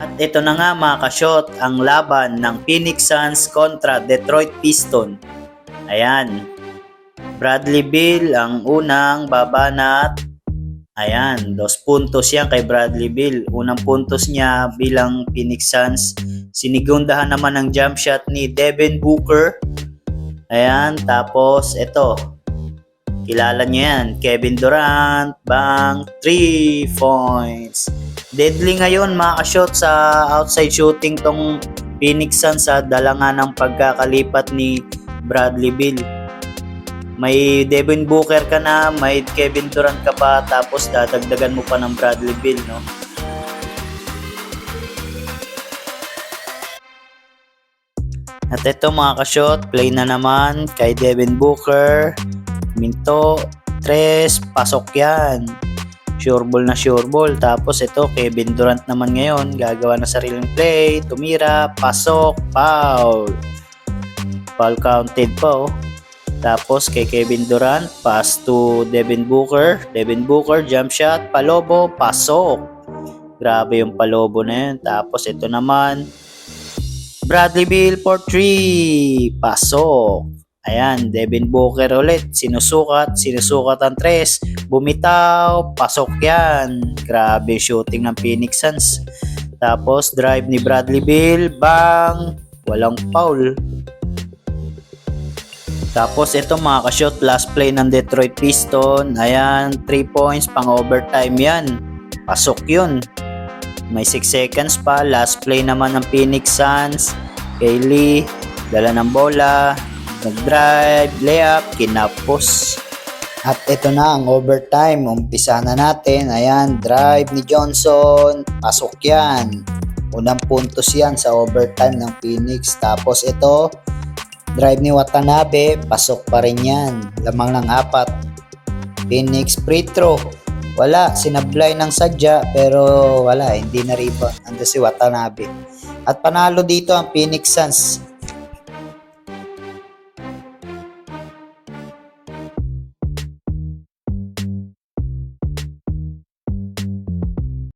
At ito na nga mga ka-shot, ang laban ng Phoenix Suns kontra Detroit Piston. Ayan. Bradley Bill ang unang babanat. Ayan, dos puntos yan kay Bradley Bill. Unang puntos niya bilang Phoenix Suns. Sinigundahan naman ng jump shot ni Devin Booker. Ayan, tapos ito. Kilala niyo yan, Kevin Durant, bang, 3 points. Deadly ngayon mga ka-shot sa outside shooting tong Phoenix Suns sa dala nga ng pagkakalipat ni Bradley Bill. May Devin Booker ka na, may Kevin Durant ka pa, tapos dadagdagan mo pa ng Bradley Bill, no? At ito mga ka-shot, play na naman kay Devin Booker. Minto, tres, pasok yan. Sure ball na sure ball. Tapos ito, Kevin Durant naman ngayon. Gagawa ng sariling play. Tumira, pasok, foul. Foul counted pa oh. Tapos kay Kevin Durant, pass to Devin Booker. Devin Booker, jump shot, palobo, pasok. Grabe yung palobo na yun. Tapos ito naman, Bradley Bill for 3. Pasok. Ayan, Devin Booker ulit. Sinusukat, sinusukat ang tres. Bumitaw, pasok yan. Grabe shooting ng Phoenix Suns. Tapos drive ni Bradley Bill, bang! Walang foul. Tapos ito mga ka-shot, last play ng Detroit Piston. Ayan, 3 points, pang overtime yan. Pasok yun. May 6 seconds pa. Last play naman ng Phoenix Suns. Kaylee, dala ng bola, nag-drive, layup, kinapos. At ito na ang overtime. Umpisa na natin. Ayan, drive ni Johnson. Pasok yan. Unang puntos yan sa overtime ng Phoenix. Tapos ito, drive ni Watanabe. Pasok pa rin yan. Lamang ng apat. Phoenix free throw. Wala, sinablay ng sadya pero wala, hindi na rebound. Ando si Watanabe. At panalo dito ang Phoenix Suns.